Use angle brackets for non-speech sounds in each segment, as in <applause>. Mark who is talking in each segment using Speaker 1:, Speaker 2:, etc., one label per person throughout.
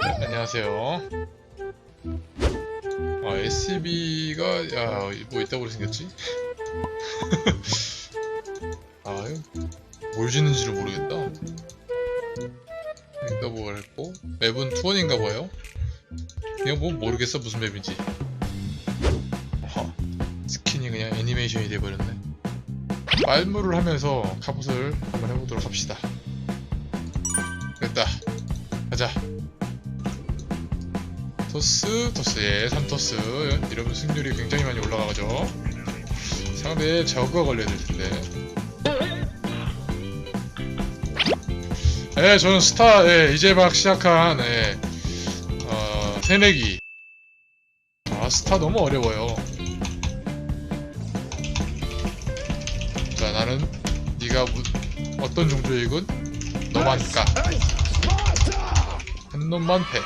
Speaker 1: 네, 안녕하세요. 아, SCB가, 야, 뭐 있다고 생겼지? <laughs> 아, 뭘 짓는지를 모르겠다. 여기다 뭘 했고, 맵은 투원인가 봐요? 그냥 뭐 모르겠어, 무슨 맵인지. 스킨이 그냥 애니메이션이 돼버렸네. 말무를 하면서 갑옷을 한번 해보도록 합시다. 됐다. 가자. 토스, 토스에 3토스. 이러면 승률이 굉장히 많이 올라가죠. 상대에 저그가 걸려야 될 텐데. 예, 저는 스타, 예, 이제 막 시작한, 예, 어, 새내기. 아, 스타 너무 어려워요. 자, 나는 네가 무, 어떤 종족이군? 너만 까. 한 놈만 패.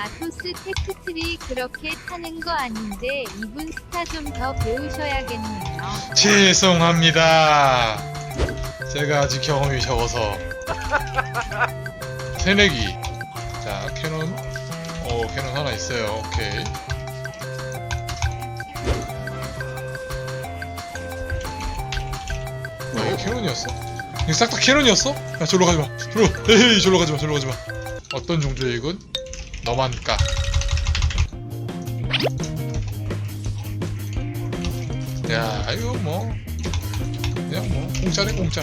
Speaker 2: 아토스 테크트리 그렇게 타는 거 아닌데 이분 스타 좀 더 배우셔야겠네요.
Speaker 1: 죄송합니다. 제가 아직 경험이 적어서. 새내기. 자, 캐논. 오, 캐논 하나 있어요. 오케이. 캐논이었어? 이거 싹다 캐논이었어? 야, 절로 가지 마. 절로, 에이, 절로 가지 마. 절로 가지 마. 어떤 종족의 이군? 너만 까. 야, 이거 뭐. 그냥 뭐, 공짜네, 공짜.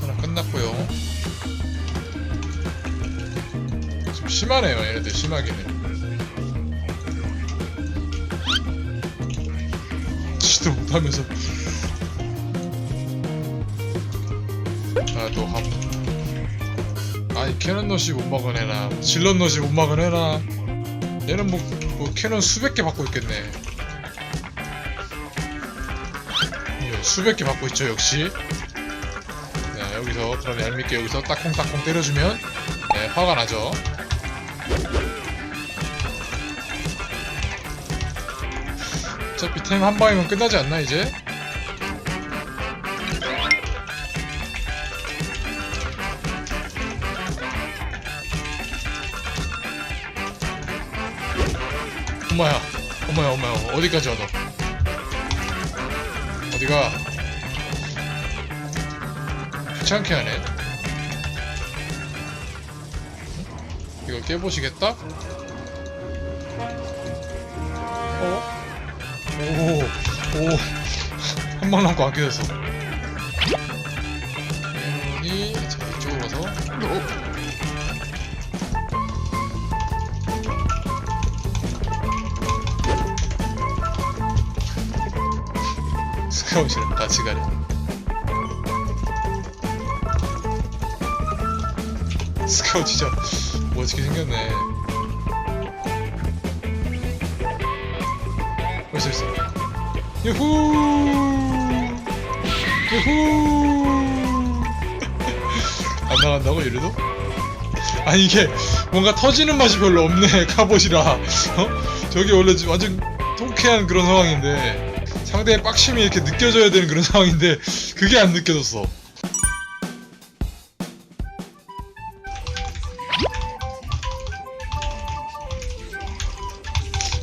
Speaker 1: 하나 끝났고요 좀 심하네요, 얘네들 심하기는. 못하면서. 아, 또 함. 아니, 캐논 넛이 못 막은 애나, 질럿 넛이 못 막은 애나. 얘는 뭐, 뭐 캐논 수백 개 받고 있겠네. 예, 수백 개 받고 있죠, 역시. 자, 여기서, 그럼 얄밉게 여기서 따콩따콩 때려주면, 네, 화가 나죠. 어차피 템 한 방이면 끝나지 않나, 이제? 엄마야, 엄마야, 엄마야, 어디까지 와, 너? 어디가? 귀찮게 하네. 이거 깨보시겠다? 어? 오, 오, 한방 남고 안 깨졌어. 캐논이 자 이쪽으로 가서 스카웃이랑 같이 가네. 스카웃 진짜 멋지게 생겼네. 벌써 있어. 유후! 유후! <laughs> 안 나간다고 이래도? 아니 이게 뭔가 터지는 맛이 별로 없네 <laughs> 카봇이라 어? 저기 원래 좀 완전 통쾌한 그런 상황인데 상대의 빡심이 이렇게 느껴져야 되는 그런 <laughs> 상황인데 그게 안 느껴졌어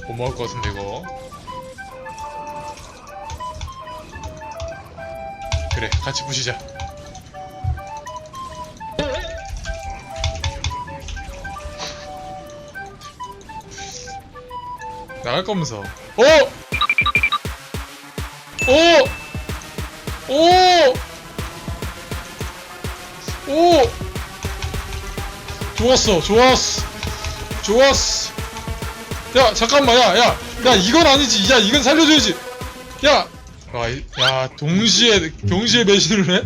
Speaker 1: 못 먹을 것 같은데 이거 그래 같이 부시자 나갈 거면서 오! 오! 오! 오! 좋았어 좋았어 좋았어 야 잠깐만 야야 야, 이건 아니지 야 이건 살려줘야지 야! 와, 이- 야 동시에 동시에 배신을 해?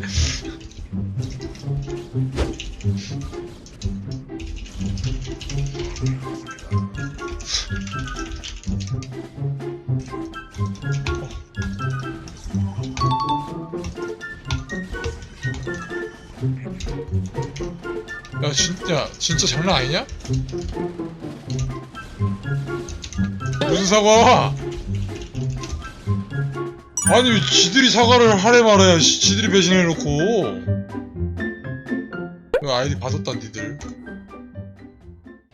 Speaker 1: 야 진짜 진짜 장난 아니냐? 무슨 사과? 아니 왜 지들이 사과를 하래 말아야 씨, 지들이 배신해놓고. 그 아이디 받았다 니들